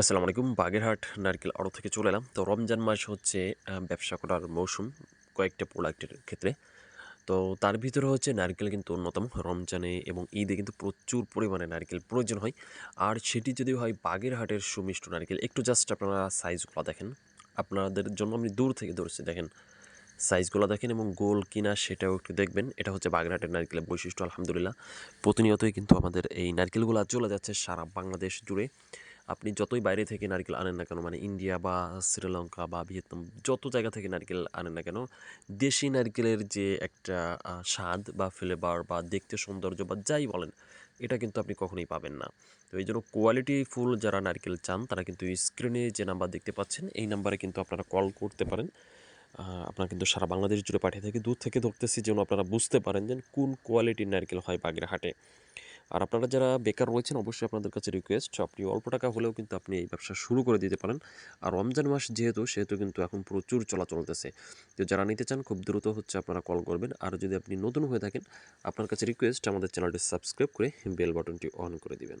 আসসালামু আলাইকুম, বাগেরহাট নারকেল আড়ো থেকে চলে এলাম। তো রমজান মাস হচ্ছে ব্যবসা করার মৌসুম কয়েকটা প্রোডাক্টের ক্ষেত্রে। তো তার ভিতরে হচ্ছে নারকেল কিন্তু অন্যতম। রমজানে এবং ঈদে কিন্তু প্রচুর পরিমাণে নারকেল প্রয়োজন হয়। আর সেটি যদি হয় বাগেরহাটের সুমিষ্ট নারকেল, একটু জাস্ট আপনারা সাইজগুলো দেখেন। আপনাদের জন্য আমি দূর থেকে ধরছি, দেখেন। সাইজগুলো দেখেন এবং গোল কিনা সেটাও একটু দেখবেন। এটা হচ্ছে বাগেরহাটের নারকেলের বৈশিষ্ট্য, আলহামদুলিল্লাহ। প্রতিনিয়তই কিন্তু আমাদের এই নারকেলগুলো চলে যাচ্ছে সারা বাংলাদেশ জুড়ে। আপনি যতই বাইরে থেকে নারকেল আনেন না কেন মানে ইন্ডিয়া বা শ্রীলঙ্কা বা ভিয়েতনাম, যত জায়গা থেকে নারকেল আনেন না কেন, দেশি নারকেলের যে একটা স্বাদ বা ফ্লেভার বা দেখতে সৌন্দর্য বা যাই বলেন, এটা কিন্তু আপনি কখনোই পাবেন না। তো এই জন্য কোয়ালিটি ফুল যারা নারকেল চান, তারা কিন্তু স্ক্রিনে যে নাম্বার দেখতে পাচ্ছেন, এই নাম্বারে কিন্তু আপনারা কল করতে পারেন। আপনারা কিন্তু সারা বাংলাদেশ জুড়ে পাঠিয়ে থাকি দূর থেকে ধরতেছি, যেন আপনারা বুঝতে পারেন যে কোন কোয়ালিটির নারকেল হয় বাগেরহাটে। আর আপনারা যারা বেকার রয়েছেন, অবশ্যই আপনাদের কাছে রিকোয়েস্ট আপনি অল্প টাকা হলেও কিন্তু আপনি এই ব্যবসা শুরু করে দিতে পারেন। আর রমজান মাস যেহেতু, সেহেতু কিন্তু এখন প্রচুর চলা চলতেছে তো যারা নিতে চান, খুব দ্রুত হচ্ছে আপনারা কল করবেন। আর যদি আপনি নতুন হয়ে থাকেন, আপনার কাছে রিকোয়েস্ট আমাদের চ্যানেলটি সাবস্ক্রাইব করে বেল বাটনটি অন করে দিবেন।